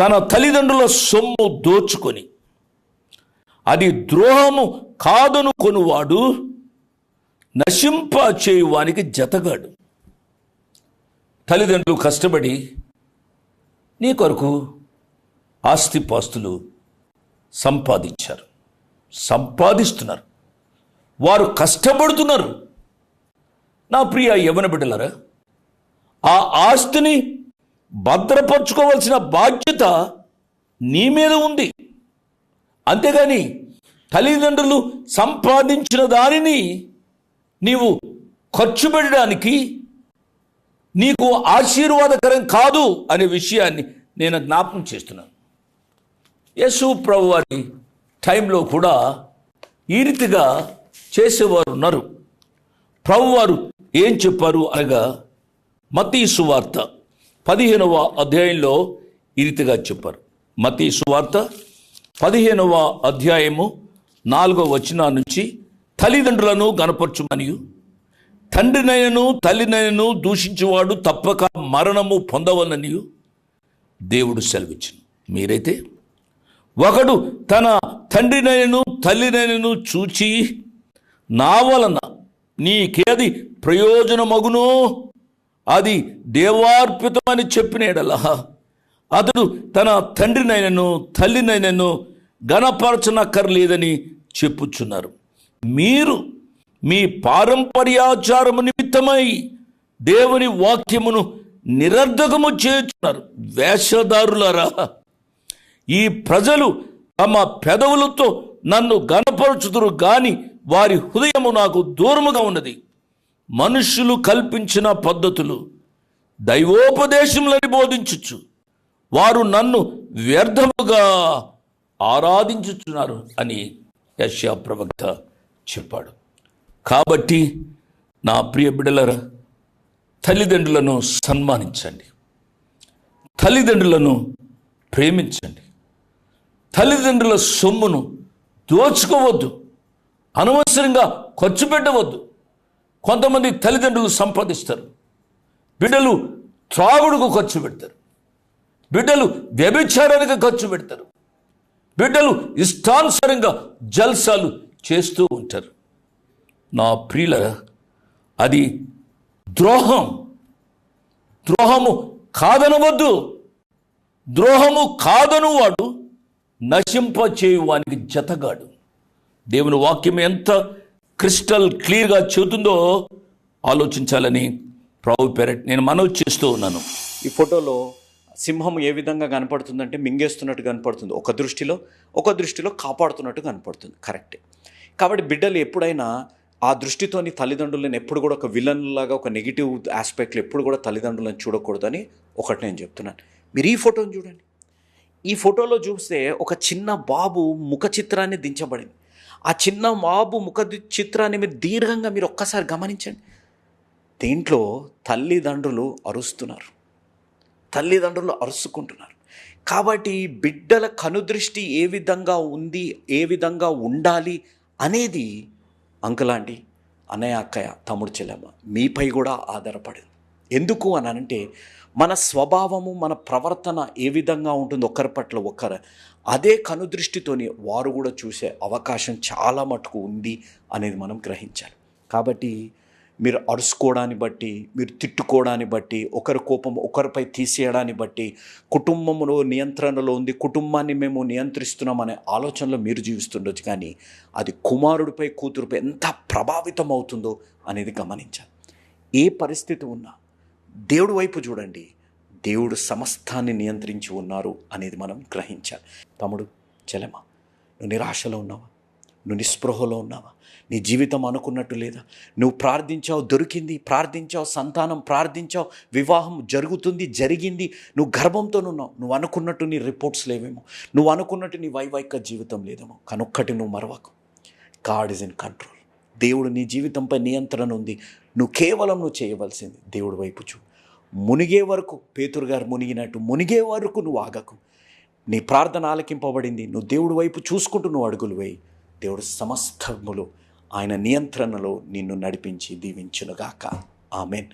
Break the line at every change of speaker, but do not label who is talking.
తన తల్లిదండ్రుల సొమ్ము దోచుకొని అది ద్రోహము కాదను కొనువాడు నశింప చేయువానికి జతగాడు. తల్లిదండ్రులు కష్టపడి నీ కొరకు ఆస్తిపాస్తులు సంపాదించారు. సంపాదిస్తున్నారు. వారు కష్టపడుతున్నారు. నా ప్రియ యవన బిడ్డలరా ఆ ఆస్తిని భద్రపరచుకోవాల్సిన బాధ్యత నీ మీద ఉంది. అంతేగాని తల్లిదండ్రులు సంపాదించిన దానిని నీవు ఖర్చు పెట్టడానికి నీకు ఆశీర్వాదకరం కాదు అనే విషయాన్ని నేను జ్ఞాపకం చేస్తున్నాను. యేసు ప్రభు వారి టైంలో కూడా ఈ రీతిగా చేసేవారు ఉన్నారు. ప్రభువారు ఏం చెప్పారు అనగా మతీ సువార్త పదిహేనవ అధ్యాయంలో ఈ రీతిగా చెప్పారు. మతీ సువార్త పదిహేనవ అధ్యాయము నాలుగవ వచనా నుంచి తల్లిదండ్రులను గనపరచుమనియు తండ్రినైనను తల్లినైనను దూషించేవాడు తప్పక మరణము పొందవలనియు దేవుడు సెలవిచ్చును మీరైతే ఒకడు తన తండ్రినైనను తల్లినైనను చూచి నా వలన నీకేది ప్రయోజనమగునో? అది దేవార్పితమని చెప్పినాడలా అతడు తన తండ్రినైనను తల్లినైనను గణపరచనక్కర్లేదని చెప్పుచున్నారు. మీరు మీ పారంపర్యాచారము నిమిత్తమై దేవుని వాక్యమును నిరర్ధకము చేస్తున్నారు వేషధారులరా ఈ ప్రజలు తమ పెదవులతో నన్ను గణపరచుదురు గాని వారి హృదయము నాకు దూరముగా ఉన్నది. మనుషులు కల్పించిన పద్ధతులు దైవోపదేశములని బోధించుచు. వారు నన్ను వ్యర్థముగా ఆరాధించుచున్నారు అని యశ్యా ప్రవక్త చెప్పాడు. కాబట్టి నా ప్రియ బిడ్డలరా తల్లిదండ్రులను సన్మానించండి. తల్లిదండ్రులను ప్రేమించండి. తల్లిదండ్రుల సొమ్మును దోచుకోవద్దు. అనవసరంగా ఖర్చు పెట్టవద్దు. కొంతమంది తల్లిదండ్రులు సంపాదిస్తారు. బిడ్డలు త్రాగుడుకు ఖర్చు పెడతారు. బిడ్డలు వ్యభిచారానికి ఖర్చు పెడతారు. బిడ్డలు ఇష్టానుసారంగా జల్సాలు చేస్తూ ఉంటారు. నా ప్రియుల అది ద్రోహం. ద్రోహము కాదనవద్దు. ద్రోహము కాదను వాడు నశింప చేయువానికి జతగాడు. దేవుని వాక్యం ఎంత క్రిస్టల్ క్లియర్గా చెబుతుందో ఆలోచించాలని ప్రభు పేరట్ నేను మనవి చేస్తూ ఉన్నాను.
ఈ ఫోటోలో సింహం ఏ విధంగా కనపడుతుందంటే మింగేస్తున్నట్టు కనపడుతుంది. ఒక దృష్టిలో ఒక దృష్టిలో కాపాడుతున్నట్టు కనపడుతుంది. కరెక్ట్ కాబట్టి బిడ్డలు ఎప్పుడైనా ఆ దృష్టితోని తల్లిదండ్రులను ఎప్పుడు కూడా ఒక విలన్ లాగా ఒక నెగిటివ్ ఆస్పెక్ట్లు ఎప్పుడు కూడా తల్లిదండ్రులను చూడకూడదని ఒకటి నేను చెప్తున్నాను. మీరు ఈ ఫోటోని చూడండి. ఈ ఫోటోలో చూస్తే ఒక చిన్న బాబు ముఖ చిత్రాన్ని దించబడింది. ఆ చిన్న బాబు ముఖ చిత్రాన్ని మీరు దీర్ఘంగా మీరు ఒక్కసారి గమనించండి. దీంట్లో తల్లిదండ్రులు అరుస్తున్నారు. తల్లిదండ్రులు అరుసుకుంటున్నారు. కాబట్టి బిడ్డల కనుదృష్టి ఏ విధంగా ఉంది ఏ విధంగా ఉండాలి అనేది అంకులాంటి అన్నయ్య అక్కయ్య తమ్ముడు చెల్లెమ్మ మీపై కూడా ఆధారపడింది. ఎందుకు అని అంటే మన స్వభావము మన ప్రవర్తన ఏ విధంగా ఉంటుందో ఒకరి పట్ల ఒకరు. అదే కనుదృష్టితోని వారు కూడా చూసే అవకాశం చాలా మటుకు ఉంది అనేది మనం గ్రహించాలి. కాబట్టి మీరు అరుచుకోవడాన్ని బట్టి మీరు తిట్టుకోవడాన్ని బట్టి ఒకరి కోపం ఒకరిపై తీసేయడాన్ని బట్టి కుటుంబంలో నియంత్రణలో ఉంది కుటుంబాన్ని మేము నియంత్రిస్తున్నాం అనే ఆలోచనలో మీరు జీవిస్తుండొచ్చు. కానీ అది కుమారుడిపై కూతురుపై ఎంత ప్రభావితం అవుతుందో అనేది గమనించాలి. ఏ పరిస్థితి ఉన్నా దేవుడి వైపు చూడండి. దేవుడు సమస్తాన్ని నియంత్రించి ఉన్నారు అనేది మనం గ్రహించాలి. తమ్ముడు చెలమ నువ్వు నిరాశలో ఉన్నావా? నువ్వు నిస్పృహలో ఉన్నావా? నీ జీవితం అనుకున్నట్టు లేదా? నువ్వు ప్రార్థించావు దొరికింది ప్రార్థించావు సంతానం ప్రార్థించావు వివాహం జరుగుతుంది జరిగింది నువ్వు గర్భంతో ఉన్నావు. నువ్వు అనుకున్నట్టు నీ రిపోర్ట్స్ లేవేమో. నువ్వు అనుకున్నట్టు నీ వైవాహిక జీవితం లేదేమో. కనొక్కటి నువ్వు మరవకు. God is in control. దేవుడు నీ జీవితంపై నియంత్రణ ఉంది. నువ్వు కేవలం నువ్వు చేయవలసింది దేవుడి వైపు చూ మునిగే వరకు పేతురు గారు మునిగినట్టు మునిగే వరకు నువ్వు ఆగకు. నీ ప్రార్థన ఆలకింపబడింది. నువ్వు దేవుడి వైపు చూసుకుంటూ నువ్వు అడుగులు వేయి. దేవుడు సమస్తములు ఆయన నియంత్రణలో నిన్ను నడిపించి దీవించునుగాక. ఆమెన్.